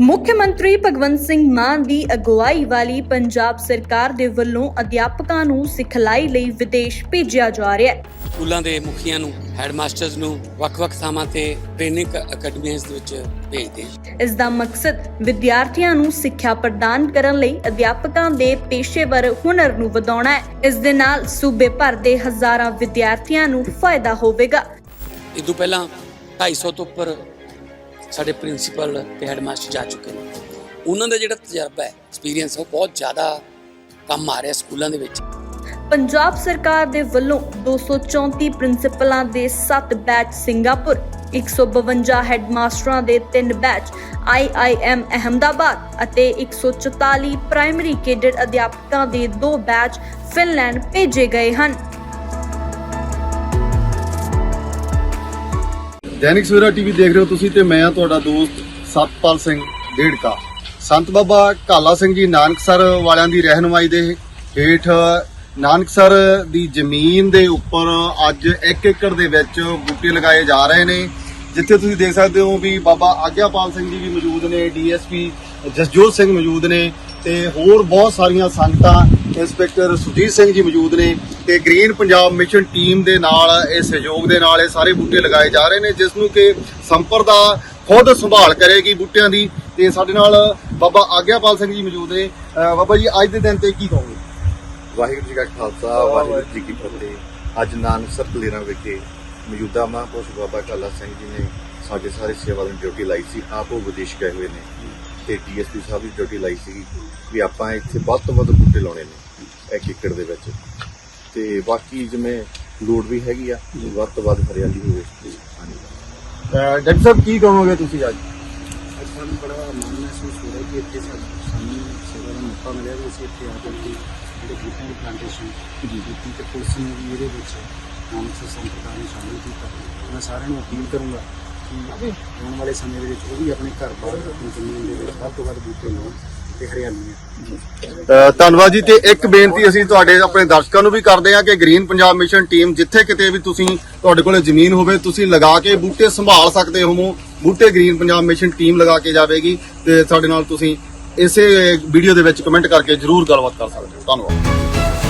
ਮੁੱਖ ਮੰਤਰੀ ਭਗਵੰਤ ਸਿੰਘ ਮਾਨ ਦੀ ਅਗਵਾਈ ਵਾਲੀ ਪੰਜਾਬ ਸਰਕਾਰ ਦੇ ਵੱਲੋਂ ਅਧਿਆਪਕਾਂ ਨੂੰ ਸਿਖਲਾਈ ਲਈ ਵਿਦੇਸ਼ ਭੇਜਿਆ ਜਾ ਰਿਹਾ ਹੈ। ਸਕੂਲਾਂ ਦੇ ਮੁਖੀਆਂ ਨੂੰ ਹੈਡਮਾਸਟਰਸ ਨੂੰ ਵੱਖ-ਵੱਖ ਥਾਵਾਂ ਤੇ ਟ੍ਰੇਨਿੰਗ ਅਕੈਡਮੀਆਂ ਦੇ ਵਿੱਚ ਭੇਜਦੇ ਇਸ ਦਾ ਮਕਸਦ ਵਿਦਿਆਰਥੀਆਂ ਨੂੰ ਸਿੱਖਿਆ ਪ੍ਰਦਾਨ ਕਰਨ ਲਈ ਅਧਿਆਪਕਾਂ ਦੇ ਪੇਸ਼ੇਵਰ ਹੁਨਰ ਨੂੰ ਵਧਾਉਣਾ ਹੈ। ਇਸ ਦੇ ਨਾਲ ਸੂਬੇ ਭਰ ਦੇ ਹਜ਼ਾਰਾਂ ਵਿਦਿਆਰਥੀਆਂ ਨੂੰ ਫਾਇਦਾ ਹੋਵੇਗਾ। ਇਹ ਤੋਂ ਪਹਿਲਾਂ 250 ਤੋਂ ਉੱਪਰ ਸਾਡੇ ਪ੍ਰਿੰਸੀਪਲ ਤੇ ਹੈਡਮਾਸਟਰ ਜਾ ਚੁੱਕੇ ਨੇ। ਉਹਨਾਂ ਦਾ ਜਿਹੜਾ ਤਜਰਬਾ ਹੈ ਐਕਸਪੀਰੀਅੰਸ ਉਹ ਬਹੁਤ ਜ਼ਿਆਦਾ ਕੰਮ ਆ ਰਿਹਾ ਸਕੂਲਾਂ ਦੇ ਵਿੱਚ। ਪੰਜਾਬ ਸਰਕਾਰ ਦੇ ਵੱਲੋਂ 234 ਪ੍ਰਿੰਸੀਪਲਾਂ ਦੇ 7 ਬੈਚ ਸਿੰਗਾਪੁਰ 152 ਹੈਡਮਾਸਟਰਾਂ ਦੇ 3 ਬੈਚ IIM ਅਹਮਦਾਬਾਦ ਅਤੇ 144 ਪ੍ਰਾਇਮਰੀ ਕੇਡਰ ਅਧਿਆਪਕਾਂ ਦੇ 2 ਬੈਚ ਫਿਨਲੈਂਡ ਭੇਜੇ ਗਏ ਹਨ। ਦੈਨਿਕ ਸਵੇਰਾ ਟੀਵੀ ਦੇਖ ਰਹੇ ਹੋ ਤੁਸੀਂ ਤੇ ਮੈਂ ਆ ਤੁਹਾਡਾ ਦੋਸਤ ਸਤਪਾਲ ਸਿੰਘ ਡੇੜਕਾ। ਸੰਤ ਬਾਬਾ ਕਾਲਾ ਸਿੰਘ ਜੀ ਨਾਨਕਸਰ ਵਾਲਿਆਂ ਦੀ ਰਹਿਨੁਮਾਈ ਦੇ ਹੇਠ ਨਾਨਕਸਰ ਦੀ ਜ਼ਮੀਨ ਦੇ ਉੱਪਰ ਅੱਜ 1 ਏਕੜ ਦੇ ਵਿੱਚ ਬੂਟੇ ਲਗਾਏ ਜਾ ਰਹੇ ਨੇ। ਜਿੱਥੇ ਤੁਸੀਂ ਦੇਖ ਸਕਦੇ ਹੋ ਵੀ ਬਾਬਾ ਆਗਿਆਪਾਲ ਸਿੰਘ ਜੀ ਵੀ ਮੌਜੂਦ ਨੇ, ਡੀਐਸਪੀ ਜਸਜੋਤ ਸਿੰਘ ਮੌਜੂਦ ਨੇ ਤੇ ਹੋਰ ਬਹੁਤ ਸਾਰੀਆਂ ਸੰਗਤਾਂ ਇੰਸਪੈਕਟਰ ਸੁਜੀਤ ਸਿੰਘ ਜੀ ਮੌਜੂਦ ਨੇ ਤੇ ਗ੍ਰੀਨ ਪੰਜਾਬ ਮਿਸ਼ਨ ਟੀਮ ਦੇ ਨਾਲ ਇਹ ਸਹਿਯੋਗ ਦੇ ਨਾਲ ਇਹ ਸਾਰੇ ਬੂਟੇ ਲਗਾਏ ਜਾ ਰਹੇ ਨੇ ਜਿਸ ਨੂੰ ਕਿ ਸੰਪਰਦਾ ਖੁਦ ਸੰਭਾਲ ਕਰੇਗੀ ਬੂਟਿਆਂ ਦੀ। ਤੇ ਸਾਡੇ ਨਾਲ ਬਾਬਾ ਆਗਿਆਪਾਲ ਸਿੰਘ ਜੀ ਮੌਜੂਦ ਨੇ। ਬਾਬਾ ਜੀ ਅੱਜ ਦੇ ਦਿਨ ਤੇ ਕੀ ਕਹੋਗੇ? ਵਾਹਿਗੁਰੂ ਜੀ ਕਾ ਖਾਲਸਾ ਵਾਹਿਗੁਰੂ ਜੀ ਕੀ ਫਤਿਹ। ਅੱਜ ਨਾਨਕਸਰ ਕਲੀਰਾਂ ਵਿਖੇ ਮੌਜੂਦਾ ਮਹਾਂਪੁਰਸ਼ ਬਾਬਾ ਕਾਲਾ ਸਿੰਘ ਜੀ ਨੇ ਸਾਡੇ ਸਾਰੇ ਸੇਵਾ ਦੀ ਡਿਊਟੀ ਲਾਈ ਸੀ। ਆਪ ਉਹ ਵਿਦੇਸ਼ ਗਏ ਹੋਏ ਨੇ। ਤੇ ਡੀਐਸਪੀ ਸਾਹਿਬ ਦੀ ਡਿਊਟੀ ਲਾਈ ਸੀ ਵੀ ਆਪਾਂ ਇੱਥੇ ਵੱਧ ਤੋਂ ਵੱਧ ਬੂਟੇ ਲਾਉਣੇ ਨੇ ਇੱਕ ਏਕੜ ਦੇ ਵਿੱਚ। ਤੇ ਬਾਕੀ ਜਿਵੇਂ ਲੋੜ ਵੀ ਹੈਗੀ ਆ ਵੀ ਵੱਧ ਤੋਂ ਵੱਧ ਹਰਿਆਲੀ ਹੋਵੇ ਡਾਕਟਰ ਸਾਹਿਬ ਕੀ ਕਹੋਗੇ ਤੁਸੀਂ ਅੱਜ? ਅੱਜ ਸਾਨੂੰ ਬੜਾ ਮਾਣ ਮਹਿਸੂਸ ਹੋ ਰਿਹਾ ਕਿ ਇੱਥੇ ਸਾਨੂੰ ਸੇਵਾ ਦਾ ਮੌਕਾ ਮਿਲਿਆ ਕਿ ਅਸੀਂ ਇੱਥੇ ਆ ਕੇ ਜਿਹੜੇ ਬੂਟਿਆਂ ਦੀ ਪਲਾਂਟੇਸ਼ਨ ਕੀਤੀ ਤੇ ਪੁਲਿਸ ਨੇ ਵੀ ਇਹਦੇ ਵਿੱਚ ਨਾਮਕ ਸੰਪਰਦਾਇ ਨੂੰ ਸ਼ਾਮਿਲ ਕੀਤਾ। ਮੈਂ ਸਾਰਿਆਂ ਨੂੰ ਅਪੀਲ ਕਰੂੰਗਾ ਕਿ ਆਉਣ ਵਾਲੇ ਸਮੇਂ ਦੇ ਵਿੱਚ ਉਹ ਵੀ ਆਪਣੇ ਘਰ ਬਾਹਰ ਆਪਣੀ ਜ਼ਮੀਨ ਦੇ ਵਿੱਚ ਵੱਧ ਤੋਂ ਵੱਧ ਬੂਟੇ ਲਾਉਣ ਤੇ ਹਰਿਆਲੀ ਅ, ਧੰਨਵਾਦ ਜੀ ਤੇ ਇੱਕ ਬੇਨਤੀ ਅਸੀਂ ਤੁਹਾਡੇ ਆਪਣੇ ਦਰਸ਼ਕਾਂ ਨੂੰ ਵੀ ਕਰਦੇ ਹਾਂ ਕਿ ਗ੍ਰੀਨ ਪੰਜਾਬ ਮਿਸ਼ਨ ਟੀਮ ਜਿੱਥੇ ਕਿਤੇ ਵੀ ਤੁਸੀਂ ਤੁਹਾਡੇ ਕੋਲੇ ਜ਼ਮੀਨ ਹੋਵੇ ਤੁਸੀਂ ਲਗਾ ਕੇ ਬੂਟੇ ਸੰਭਾਲ ਸਕਦੇ ਹੋ ਬੂਟੇ ਗ੍ਰੀਨ ਪੰਜਾਬ ਮਿਸ਼ਨ ਟੀਮ ਲਗਾ ਕੇ ਜਾਵੇਗੀ ਤੇ ਸਾਡੇ ਨਾਲ ਤੁਸੀਂ ਇਸੇ ਵੀਡੀਓ ਦੇ ਵਿੱਚ ਕਮੈਂਟ ਕਰਕੇ ਜਰੂਰ ਗੱਲਬਾਤ ਕਰ ਸਕਦੇ ਹੋ। ਧੰਨਵਾਦ।